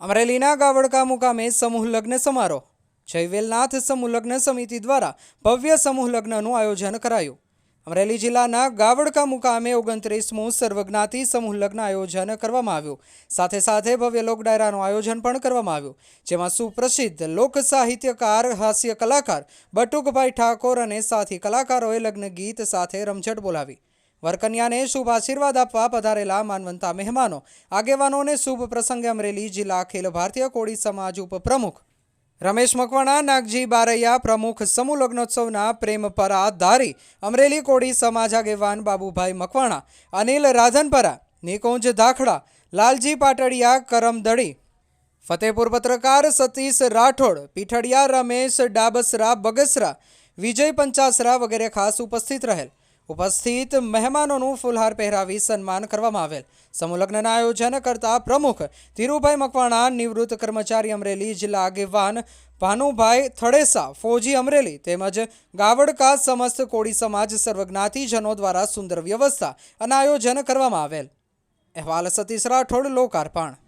અમરેલીના ગાવડકા મુકામે સમૂહ લગ્ન સમારોહ. જયવેલનાથ સમૂહ લગ્ન સમિતિ દ્વારા ભવ્ય સમૂહ લગ્નનું આયોજન કરાયું. અમરેલી જિલ્લાના ગાવડકા મુકામે ઓગણત્રીસમું સર્વજ્ઞાતિ સમૂહ લગ્ન આયોજન કરવામાં આવ્યું. સાથે સાથે ભવ્ય લોક ડાયરાનું આયોજન પણ કરવામાં આવ્યું. જેમાં સુપ્રસિદ્ધ લોક સાહિત્યકાર, હાસ્ય કલાકાર બટુકભાઈ ઠાકોર અને સાથી કલાકારોએ લગ્ન ગીત સાથે રમઝટ બોલાવી. વરકન્યાને શુભ આશીર્વાદ આપવા પધારેલા માનવંતા મહેમાનો, આગેવાનોને શુભ પ્રસંગે અમરેલી જિલ્લા અખિલ ભારતીય કોળી સમાજ ઉપપ્રમુખ રમેશ મકવાણા, નાગજી બારૈયા, પ્રમુખ સમૂહ લગ્નોત્સવના પ્રેમ પર ધારી અમરેલી કોળી સમાજ આગેવાન બાબુભાઈ મકવાણા, અનિલ રાધનપરા, નિકુંજ ધાખડા, લાલજી પાટડિયા, કરમદડી, ફતેપુર પત્રકાર સતીશ રાઠોડ, પીઠડિયા રમેશ, ડાબસરા બગસરા, વિજય પંચાસરા વગેરે ખાસ ઉપસ્થિત રહેલ. ઉપસ્થિત મહેમાનોનું ફુલહાર પહેરાવી સન્માન કરવામાં આવેલ. સમૂહલગ્નના આયોજન કરતા પ્રમુખ ધીરુભાઈ મકવાણા, નિવૃત્ત કર્મચારી અમરેલી જિલ્લા આગેવાન ભાનુભાઈ થડેસા, ફોજી અમરેલી તેમજ ગાવડકા સમસ્ત કોળી સમાજ સર્વજ્ઞાતિજનો દ્વારા સુંદર વ્યવસ્થા અને આયોજન કરવામાં આવેલ. અહેવાલ સતીશ રાઠોડ, લોકાર્પણ.